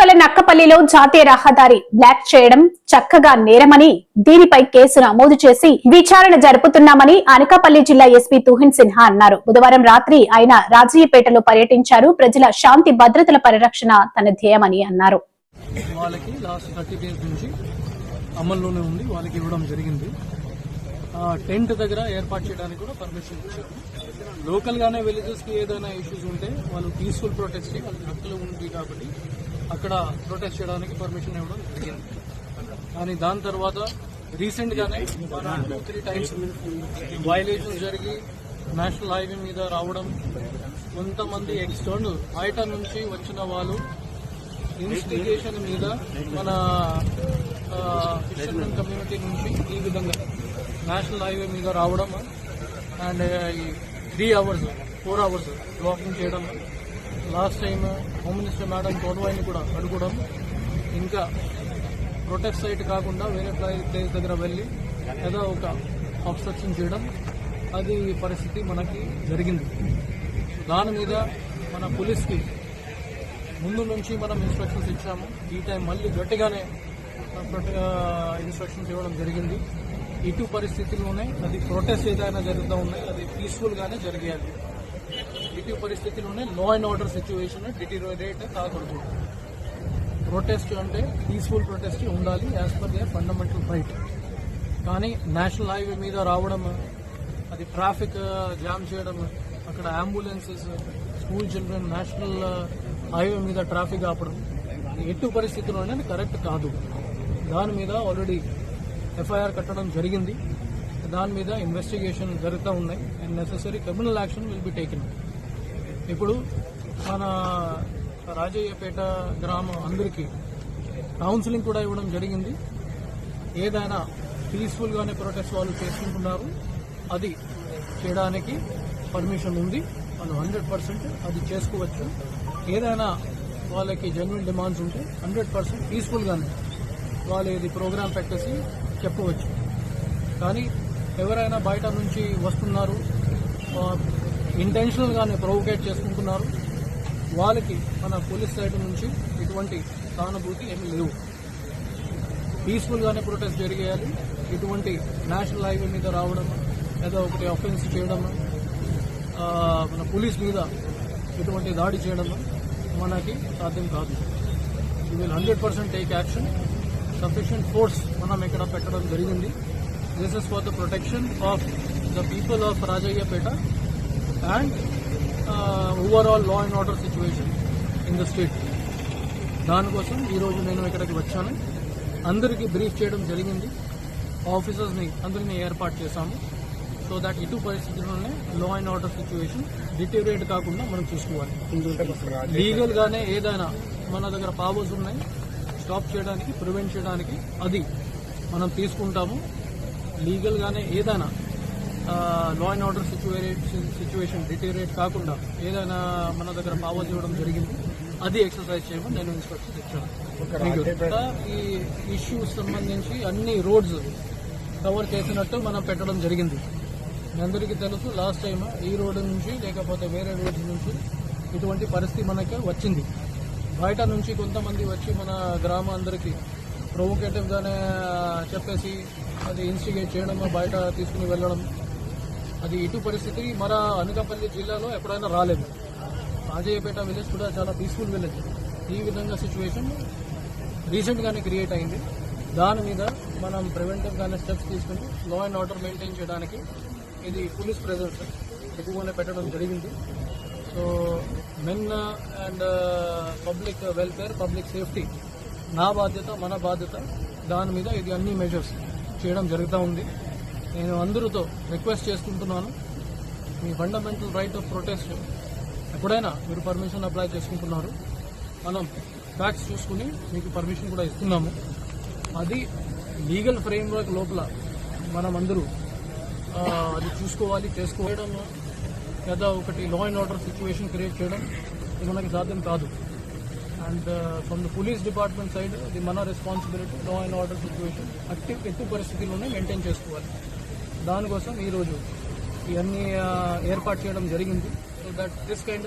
ఇటీవల నక్కపల్లిలో జాతీయ రహదారి బ్లాక్ చేయడం చక్కగా నేరమని దీనిపై కేసు నమోదు చేసి విచారణ జరుపుతున్నామని అనకాపల్లి జిల్లా ఎస్పీ తుహిన్ సిన్హా అన్నారు. బుధవారం రాత్రి ఆయన రాజయ్యపేటలో పర్యటించారు. ప్రజల శాంతి భద్రతల పరిరక్షణ తన ధ్యేయమని అన్నారు. అమల్లోనే ఉంది వాళ్ళకి ఇవ్వడం జరిగింది. టెంట్ దగ్గర ఏర్పాటు చేయడానికి కూడా పర్మిషన్ ఇచ్చారు. లోకల్ గానే విలేజెస్కి ఏదైనా ఇష్యూస్ ఉంటే వాళ్ళు పీస్ఫుల్ ప్రొటెస్ట్ వాళ్ళకి హక్కులు ఉంది కాబట్టి అక్కడ ప్రొటెస్ట్ చేయడానికి పర్మిషన్ ఇవ్వడం జరిగింది. కానీ దాని తర్వాత రీసెంట్ గానే టూ త్రీ టైమ్స్ వైలేషన్స్ జరిగి నేషనల్ హైవే మీద రావడం కొంతమంది ఎక్స్టర్నల్ బయట నుంచి వచ్చిన వాళ్ళు ఇన్వెస్టిగేషన్ మీద మన ఫిషర్మెన్ కమ్యూనిటీ నుంచి ఈ విధంగా నేషనల్ హైవే మీద రావడం అండ్ ఈ three hours four hours walking చేయడం last time home minister madam కోడవాయిని కూడా అడుగుడం ఇంకా ప్రొటెక్ట్ సైట్ కాకుండా వేరే ప్లేస్ దగ్గర వెళ్ళి ఏదో ఒక అబ్స్ట్రక్షన్ చేయడం. అది పరిస్థితి మనకి జరిగింది. దాని మీద మన పోలీస్కి ముందు నుంచి మనం ఇన్స్ట్రక్షన్స్ ఇచ్చాము. ఈ టైం మళ్ళీ గట్టిగానే ఇన్స్ట్రక్షన్స్ ఇవ్వడం జరిగింది. ఇటు పరిస్థితుల్లోనే అది ప్రొటెస్ట్ ఏదైనా జరుగుతూ ఉన్నాయి అది పీస్ఫుల్గానే జరిగేది. జరిగేయాలి పరిస్థితిలోనే law and order situation deteriorate కాకూడదు. ప్రొటెస్ట్ అంటే పీస్ఫుల్ ప్రొటెస్ట్ ఉండాలి as per their fundamental right కానీ నేషనల్ హైవే మీద రావడం అది ట్రాఫిక్ జామ్ uh, చేయడం అక్కడ ambulances school children national highway మీద ట్రాఫిక్ ఆపడం ఎట్టు పరిస్థితుల్లోనే అది కరెక్ట్ కాదు. దాని మీద ఆల్రెడీ ఎఫ్ఐఆర్ కట్టడం జరిగింది. దాని మీద ఇన్వెస్టిగేషన్ జరుగుతూ ఉన్నాయి. And necessary criminal action will be taken ఇప్పుడు మన రాజయ్యపేట గ్రామం అందరికీ కౌన్సిలింగ్ కూడా ఇవ్వడం జరిగింది. ఏదైనా పీస్ఫుల్గానే ప్రొటెస్ట్ వాళ్ళు చేసుకుంటున్నారు. అది చేయడానికి పర్మిషన్ ఉంది. వాళ్ళు హండ్రెడ్ పర్సెంట్ అది చేసుకోవచ్చు. ఏదైనా వాళ్ళకి జెన్యున్ డిమాండ్స్ ఉంటే హండ్రెడ్ పర్సెంట్ పీస్ఫుల్గానే వాళ్ళు ఇది ప్రోగ్రామ్ పెట్టేసి చెప్పవచ్చు. కానీ ఎవరైనా బయట నుంచి వస్తున్నారు ఇంటెన్షనల్ గానే ప్రొవోకేట్ చేసుకుంటున్నారు. వాళ్ళకి మన పోలీస్ సైడ్ నుంచి ఎటువంటి సానుభూతి ఏమి లేవు. పీస్ఫుల్ గానే ప్రొటెస్ట్ జరిగేయాలి. ఇటువంటి నేషనల్ హైవే మీద రావడం లేదా ఒకటి అఫెన్స్ చేయడం మన పోలీస్ మీద ఇటువంటి దాడి చేయడం మనకి సాధ్యం కాదు. ఈ will hundred percent take action sufficient force మనం ఇక్కడ పెట్టడం జరిగింది. This is for the protection of the people of Rajayyapeta and overall law and order situation in the state దానికోసం ఈరోజు నేను ఇక్కడికి వచ్చాను. అందరికీ బ్రీఫ్ చేయడం జరిగింది. ఆఫీసర్స్ని అందరినీ ఏర్పాటు చేశాము. సో దట్ ఇటు పరిస్థితుల్లోనే law and order situation deteriorate కాకుండా మనం చూసుకోవాలి. లీగల్గానే ఏదైనా మన దగ్గర పవర్స్ ఉన్నాయి. స్టాప్ చేయడానికి ప్రివెంట్ చేయడానికి అది మనం తీసుకుంటాము. లీగల్గానే ఏదైనా law and order situation situation deteriorate కాకుండా ఏదైనా మన దగ్గర పవర్స్ ఇవ్వడం జరిగింది అది ఎక్సర్సైజ్ చేయమని నేను ఇన్స్ట్రక్షన్స్ ఇచ్చాను. ఈ ఇష్యూస్ సంబంధించి అన్ని రోడ్స్ కవర్ చేసినట్టు మనం పెట్టడం జరిగింది. మీ అందరికీ తెలుసు లాస్ట్ టైం ఈ రోడ్డు నుంచి లేకపోతే వేరే రోడ్స్ నుంచి ఇటువంటి పరిస్థితి మనకి వచ్చింది. బయట నుంచి కొంతమంది వచ్చి మన గ్రామం అందరికీ ప్రొవోకేటివ్ గానే చెప్పేసి అది ఇన్స్టిగేట్ చేయడం బయట తీసుకుని వెళ్ళడం అది ఇటు పరిస్థితి మన అనకాపల్లి జిల్లాలో ఎప్పుడైనా రాలేదు. రాజయ్యపేట విలేజ్ కూడా చాలా పీస్ఫుల్ విలేజ్ ఈ విధంగా సిచ్యువేషన్ రీసెంట్గానే క్రియేట్ అయింది. దాని మీద మనం ప్రివెంటివ్గానే స్టెప్స్ తీసుకుని లా అండ్ ఆర్డర్ మెయింటైన్ చేయడానికి ఇది పోలీస్ ప్రెజెన్స్ ఎక్కువగానే పెట్టడం జరిగింది. So men and public welfare public safety నా బాధ్యత మన బాధ్యత దాని మీద ఇది అన్ని మెజర్స్ చేయడం జరుగుతూ ఉంది. నేను అందరితో రిక్వెస్ట్ చేసుకుంటున్నాను. మీ ఫండమెంటల్ రైట్ ఆఫ్ ప్రొటెస్ట్ ఎప్పుడైనా మీరు పర్మిషన్ అప్లై చేసుకుంటున్నారు. మనం ఫ్యాక్ట్స్ చూసుకుని మీకు పర్మిషన్ కూడా ఇస్తున్నాము. అది లీగల్ ఫ్రేమ్ వర్క్ లోపల మనం అందరూ అది చూసుకోవాలి చేసుకోవడం లేదా ఒకటి law and order situation create చేయడం ఇది మనకి సాధ్యం కాదు. And from the police department side ఇది మన responsibility law and order situation అట్టి ఎట్టి పరిస్థితుల్లోనే మెయింటైన్ చేసుకోవాలి. దానికోసం ఈరోజు ఇవన్నీ ఏర్పాటు చేయడం జరిగింది. So that this kind